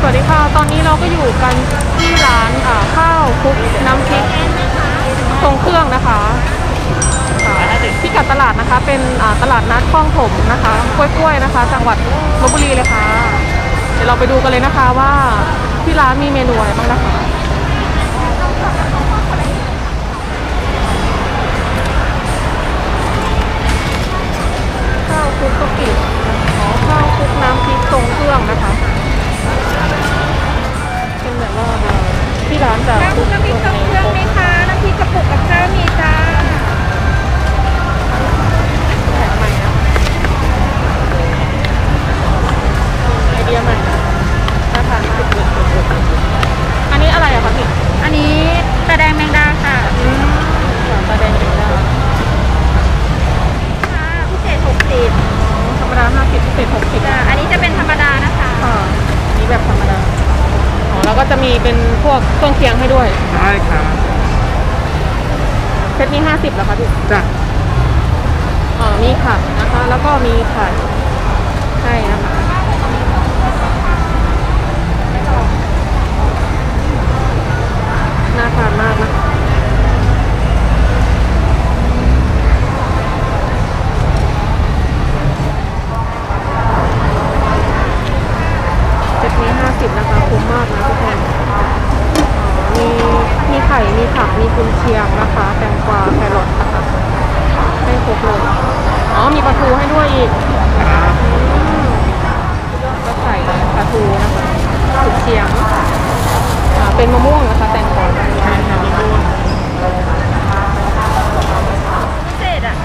สวัสดีค่ะ ตอนนี้เราก็อยู่กันที่ร้านอ่าข้าวคลุกน้ำพริกทรงเครื่องนะคะค่กัดตลาดนะคะเป็นตลาดนัดคลองถมนะคะกล้วยๆนะคะ จังหวัดลบบุรีเลยค่ะ เดี๋ยวเราไปดูกันเลยนะคะว่าที่ร้านมีเมนูอะไรบ้างนะคะข้าวคลุกกะปิอ๋อข้าวคลุกน้ำพริกทรงเครื่องนะคะ เเครื่องเคียงให้ด้วยได้ครับเซตนี้ห้าสิบแล้วคะพี่จ้ะอ๋อมีผักนะคะ แล้วก็มีไข่ให้นะคะน่าทานมากนะคะเจ็ดนี้ห้าสิบนะคะคุ้มมากนะทุกคนอ๋อ มีมีไข่ มีผัก มีกุนเชียงนะคะ แตงกวา แครอทนะคะ ให้ครบเลย อ๋อ มีปลาทูให้ด้วยอีกครับก็ใส่ปลาทูนะคะถุงเชียงอ่าเป็นมะม่วงนะคะ แตงกวาใช่ครับพี่บุญพิเศษอะ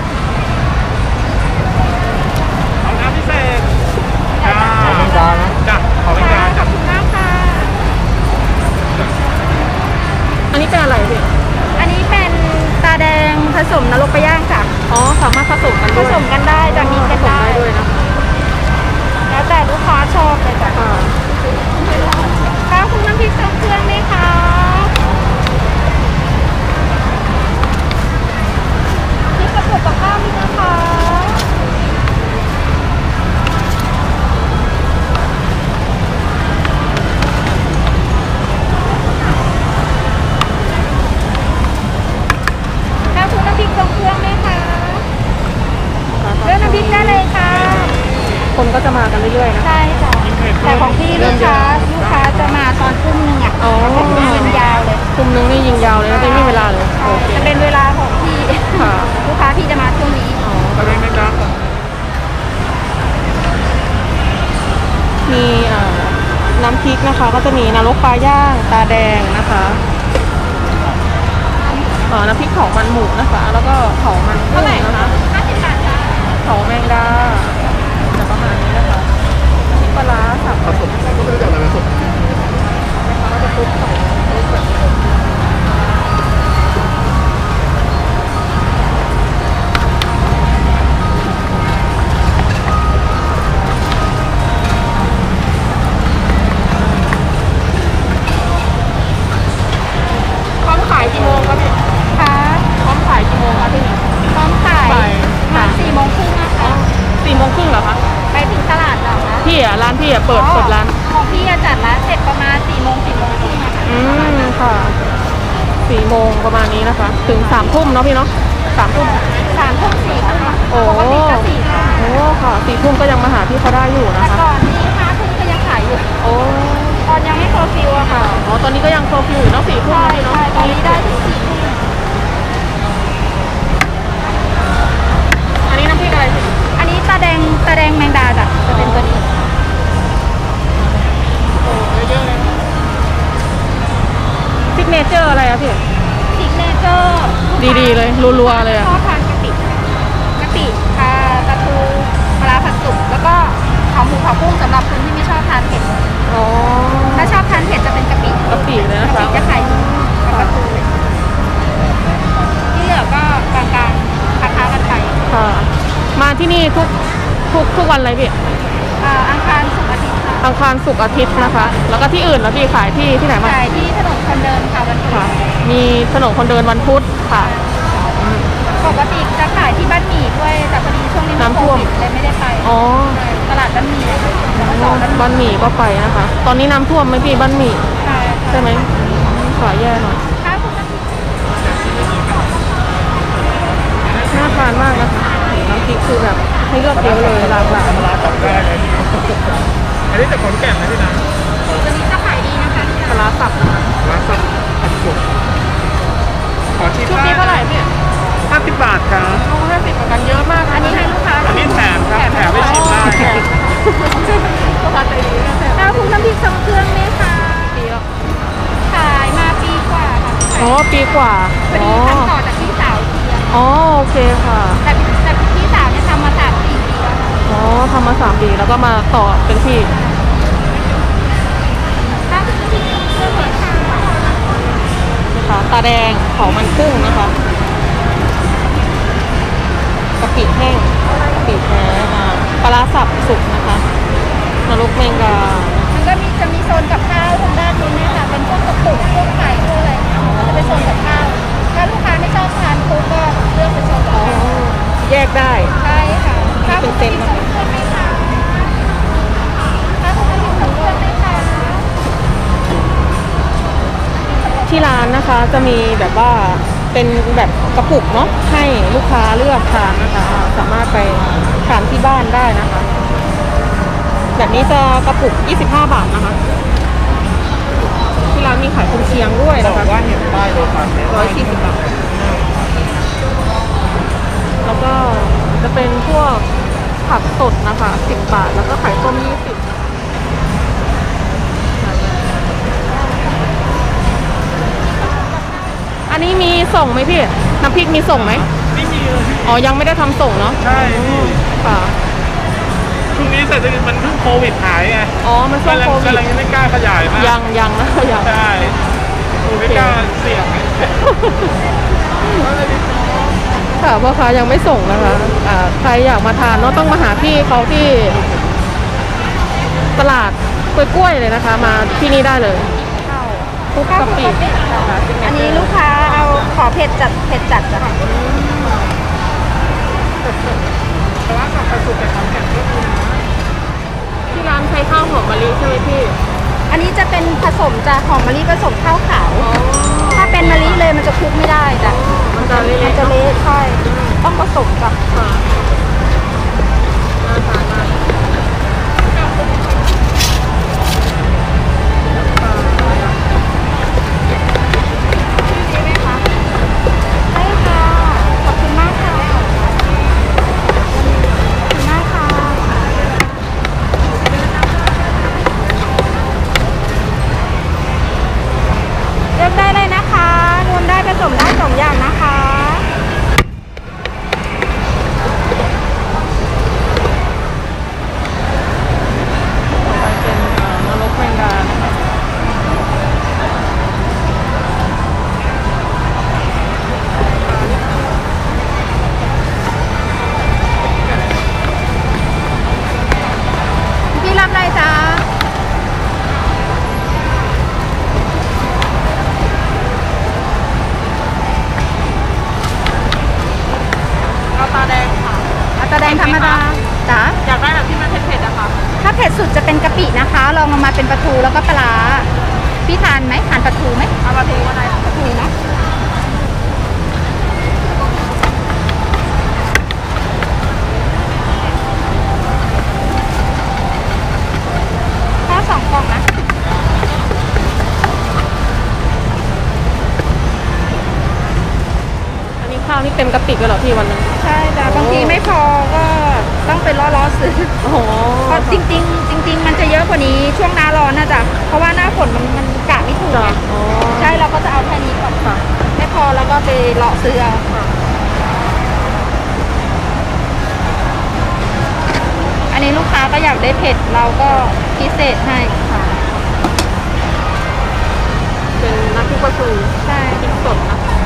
เอาน้ำพิเศษจ้าจ้ะขอเป็นจานขอบ อันนี้เป็นอะไรพี่อันนี้เป็นตาแดงผสมนรกไปย่างค่ะอ๋อสามารถผสมกันผด้วยสมกันได้จะมีกันได้ ผสมด้วยนะคะแล้วแต่ลูกค้าชอบเลยจ้ะ ค่ะ ข้าวคลุกน้ำพริกทรงเครื่องไหมคะพริกกระปุกกับข้าวมีนะคะ ข้าวคลุกน้ำพริกทรงเครื่องไหมคะเลือกน้ำพริกได้เลยค่ะ คนก็จะมากันเรื่อยๆนะ ใช่จ้ะแต่ของพี่ลูกค้าลูกค้าจะมาตอนทุ่มหนึ่งอะ อ๋อ จะทุ่มยิงยาวเลยคุมนึงนี่ยิงยาวเลยนะไม่มีเวลาเลยโอเคจะเป็นเวลาของพี่ค่ะลูกค้าพี่จะมาช่วงนี้อ๋อตะเล้งแมงดามีเอ่อน้ำพริกนะคะ ก็จะมีนรกปลาย่างตาแดงนะคะเอ่อน้ำพริกเผามันหมูนะคะ แล้วก็เผามันกุ้งนะคะ50บาทจ้าเผาแมงดาจะประมาณนี้นะคะพริกปลาร้าสับผสมก็ไม่ได้จากอะไรผสมนะคะก็จะคลุกใส่ เนาะพี่เนาะสามทุ่มสามทุ่มสี่ทุ่มอะโอ้ปกติจะสี่ทุ่มโอ้ค่ะสี่ทุ่มก็ยังมาหาพี่เขาได้อยู่แต่นะคะก่อนนี้ห้าทุ่มก็ยังขายอยู่ โอ้ตอนยังไม่เคอร์ฟิวอะค่ะ อ๋อตอนนี้ก็ยังโซฟิวอยู่เนาะสี่ทุ่มใช่นะพี่เนาะใช่ตอนนี้ได้ ดีๆเลยรัวๆเลยอะชอบทานกะปิกะปิคาตะปูปลาร้าผัดสุกแล้วก็ขาหมูขากุ้งสำหรับคนที่ไม่ชอบทานเผ็ดอ๋อถ้าชอบทานเผ็ดจะเป็นกะปิกะปิเลยนะกะคะปิจะขายดีกับปลาทูเลยที่เหลือก็กลางๆค้าๆกันไปค่ะ มาที่นี่ทุกทุกทุกวันอะไรพี่อ่าอังคารศุกร์อาทิตย์ค่ะอังคารศุกร์อาทิตย์นะคะ แล้วก็ที่อื่นแล้วพี่ขายที่ที่ไหนบ้างขายที่ มีถนนคนเดินวันพุธค่ะอืมปกติจะขายที่บ้านหมี่ด้วย แต่พอดีช่วงนี้น้ำท่วม โควิดเลยไม่ได้ไปอ๋อตลาดบ้านหมี่แล้วก็ต่อบ้านบ้านหมี่ก็ไปนะคะ ตอนนี้น้ำท่วมไหมพี่บ้านหมี่ใช่ใช่ไหมขายแย่หน่อย ถ้าคุณน้ำพริกน่าทานมากนะคะน้ำพริกคือแบบให้เลือกเยอะเลยหลากหลายร้านจับได้เลยอันนี้จากขอนแก่นนะพี่นะตัวนี้จะขายดีนะคะ ปลาร้าสับนะคะร้านสับผัดสุก ขอชิมชุดนี้เท่าไหร่พี่ห้าสิบบาทครับโลห้าสิบเหมือนกันเยอะมากอันนี้ให้ลูกค้าอันนี้แถมครับแถมไม่ชิมได้แถมลูกค้าใจดีนะแถมถ้าคุณน้ำพริกทรงเครื่องไหมคะปีแล้วขายมาปีกว่าค่ะอ๋อปีกว่าพออ๋ดีอทำต่อจากพี่สาวเทียมอ๋อโอเคค่ะ แต่แต่พี่สาวเนี่ยทำมาสามสี่ปีแล้วค่ะอ๋อทำมาสามปีแล้วก็มาต่อเป็นพี่ ถ้าคุณน้ำพริกทรงเครื่องไหมคะ นะคะ ตาแดงเขามันกุ้งนะคะกะปิแห้งกะปิแท้อ่าปลาร้าสับสุกนะคะนรกแมงดามันก็มีจะมีโซนกับข้าวทางด้านนู้นเนี่ยค่ะเป็นพวกกระปุกพวกไข่พวกอะไรเนี่ยก็จะเป็นโซนกับข้าวถ้าลูกค้าไม่ชอบทานคุกก็เลือกเป็นโซนกับอ๋อข้าวแยกได้ใช่ค่ะ ค้จะมีแบบว่าเป็นแบบกระปุกเนาะให้ลูกค้าเลือกทานนะคะ สามารถไปทานที่บ้านได้นะคะ แบบนี้จะกระปุก 25 บาทนะคะ ที่ร้านมีขายคุณเชียงด้วยนะคะว่าเห็นป้ายโลตัสร้อยสี่สิบบาทแล้วก็จะเป็นพวกผักสดนะคะ 10 บาท แล้วก็ไข่ต้ม 20 ส่งไหมพี่ น้ำพริกมีส่งไหมไม่มีเลยพี่อ๋อ ยังไม่ได้ทำส่งเนาะใช่พี่ค่ะ ช่วงนี้เศรษฐกิจมันเพิ่งโควิดหายไงอ๋อ มันช่วงกำลังโควิดกำลังยังไม่กล้าขยายมากยังยังนะ ยัง ใช่ไม่กล้าเสี่ยงค่ะพ่อค้ายังไม่ส่งนะคะอ่าใครอยากมาทานเนาะต้องมาหาพี่เขาที่ ตลาดกล้วยๆเลยนะคะ มาที่นี่ได้เลยคลุกกะปินะคะอันนี้ลูกค้าเอา ขอเผ็ดจัดเผ็ดจัดจ้ะแต่ว่าสับประสุกแต่ขนแก่นก็มีนะที่ร้านใช้ข้าวหอมมะลิใช่ไหมพี่ อันนี้จะเป็นผสมจะหอมมะลิผสมข้าวขาว ถ้าเป็นมะลิเลยมันจะคลุกไม่ได้จ้ะมันจะเละมันจะเนาะเละใช่ ต้องผสมกับ ผ็ดสุดจะเป็นกะปินะคะลองลงมาเป็นปลาทูแล้วก็ปลาร้าพี่ทานไหมทานปลาทูไหมเอาปลาทูก็ได้ปลาทูนะข้าวสองกล่องนะอันนี้ข้าวนี่เต็มกระติกเลยเหรอพี่วันหนึงใช่จ้ะบางทีไม่พอก็ต้อง ไปล้อๆซื้อโอ้โหเพราะจริงๆจริง ๆ มันจะเยอะกว่านี้ช่วงหน้าร้อนนะจ๊ะเพราะว่าหน้าฝนมันมันกะไม่ถูกจ้ะไงอ๋อใช่เราก็จะเอาแค่นี้ก่อนค่ะไม่พอแล้วก็ไปเลาะซื้อเอาอันนี้ลูกค้าก็อยากได้เผ็ดเราก็พิเศษให้ค่ะเป็นน้ำพริกปลาทูใช่พริกสดนะคะ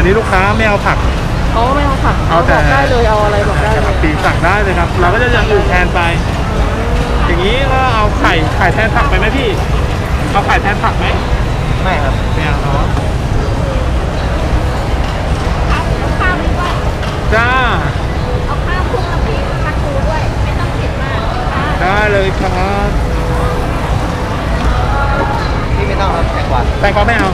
อันนี้ลูกค้าไม่เอาผัก เขาไม่เอาผักเอาแต่ได้เลยเอาอะไรบอกได้เลยปีสั่งได้เลยครับ เราก็จะยังอื่นแทนไป อย่างนี้ก็เอาไข่ไข่แทนผักไปไหมพี่ เอาไข่แทนผักไหมไม่ครับไม่เอาเนาะอข้าวด้วย จ้า เอาข้าวคลุกน้ำพริกปลาทูด้วย ไม่ต้องเผ็ดมากค่ะได้เลยครับพี่ไม่ต้องครับแตงกวาแตงกวาไม่เอา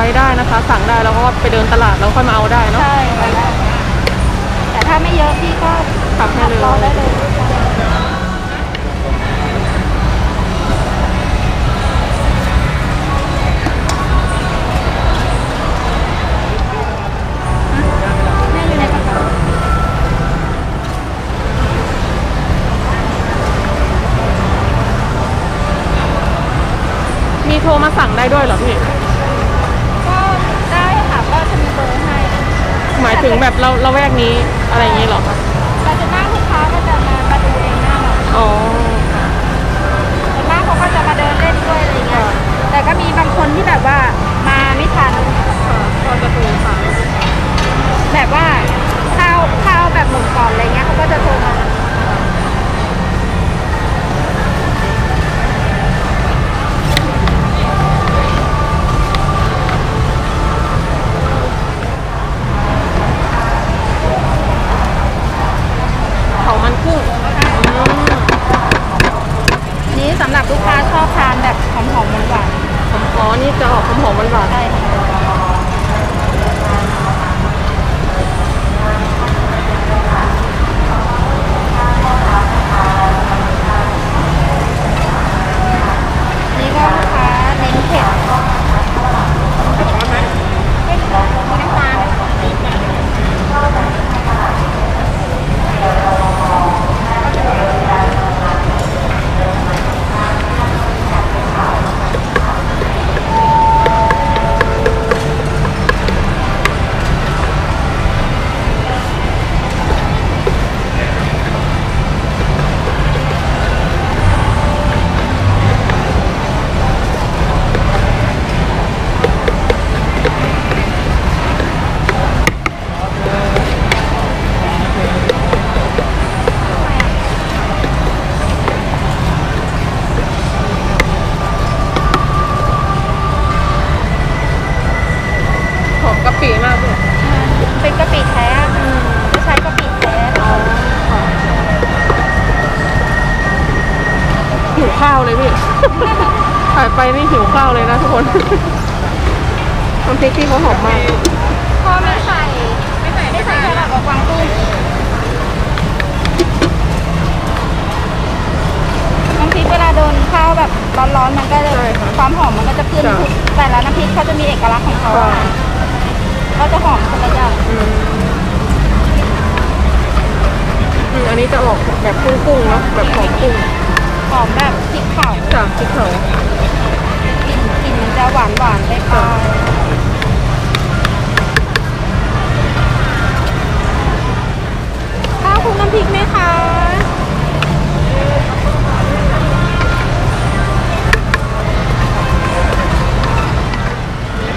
ไว้ได้นะคะ สั่งได้แล้วก็ไปเดินตลาดแล้วค่อยมาเอาได้เนาะ ใช่แต่ถ้าไม่เยอะพี่ก็ แบบเราเราแวกนี้อะไรอย่างเงี้ยหรอคะ จะออกหอมหวานหวานใช่ค่ะ ข้าวเลยพี่ ถ่ายไปนี่หิวข้าวเลยนะทุกคนน้ำพริกที่เขาหอมมากพ่อไม่ใส่ไม่ใส่ไม่ใส่แครอทกับกวางตุ้งน้ำพริเวลาโดนข้าวแบบร้อนๆมันก็เลความหอมมันก็จะขึ้นแต่ละน้ำพริกเขาจะมีเอกลักษณ์ของเขาก็จะหอมคนละอย่างอันนี้จะออกแบบกุ้งๆเนาะแบบหอมกุ้งหอม เผาจากพริกเผากลิ่นกลิ่นมันจะหวานหวานไปปลาข้าวคลุกน้ำพริกไหมคะ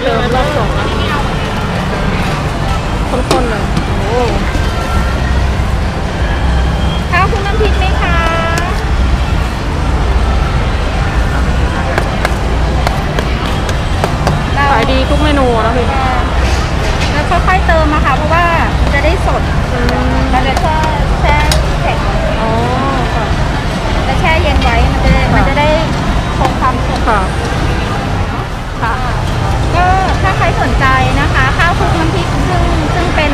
เติมรอบสาขายดีทุกเมนูนะพี่แล้วค่อยๆเติมอะค่ะ เพราะว่ามันจะได้สดอืมมันจะแช่แช่แข็งอ๋อค่ะแล้วแช่เย็นไว้มันจะได้มันจะได้คงความสดค่ะค่ะก็ถ้าใครสนใจนะคะ ข้าวคลุกน้ำพริกซึ่งซึ่งเป็น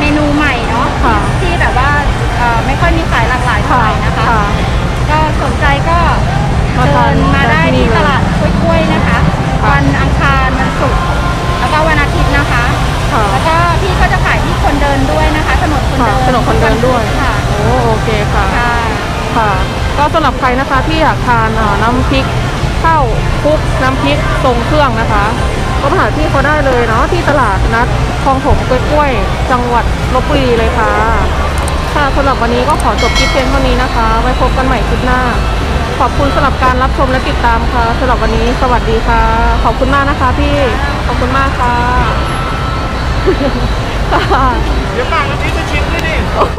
เมนูใหม่เนาะค่ะที่แบบว่าเอ่อไม่ค่อยมีขายหลากหลายเท่าค่ะไหร่นะคะค่ะก็สนใจก็มาเดิทานนมาได้ได้ที่นี่ที่ตลาดกล้วยๆนะคะค่ะ วันอังคารวันศุกร์แล้วก็วันอาทิตย์นะคะ ค่ะแล้วก็พี่ก็จะขายที่คนเดินด้วยนะคะถนนคนค่ะเดินถนนคนเดินด้วยค่ะโอ้โอเคค่ะ ค่ะ ค่ะ ก็สำหรับใครนะคะที่อยากทานอ่าน้ำพริกข้าวคลุกน้ำพริกทรงเครื่องนะคะ ก็มาหาที่เขาได้เลยเนาะที่ตลาดนัดคลองถมกล้วยๆจังหวัดลบบุรีเลยค่ะ ค่ะสำหรับวันนี้ก็ขอจบคลิปเพียงเท่านี้นะคะ ไว้พบกันใหม่คลิปหน้า ขอบคุณสำหรับการรับชมและติดตามค่ะสำหรับวันนี้สวัสดีค่ะ ขอบคุณมากนะคะพี่ขอบคุณมากค่ะ เดี๋ยวปากน้ำพริกไปชิมด้วยดิ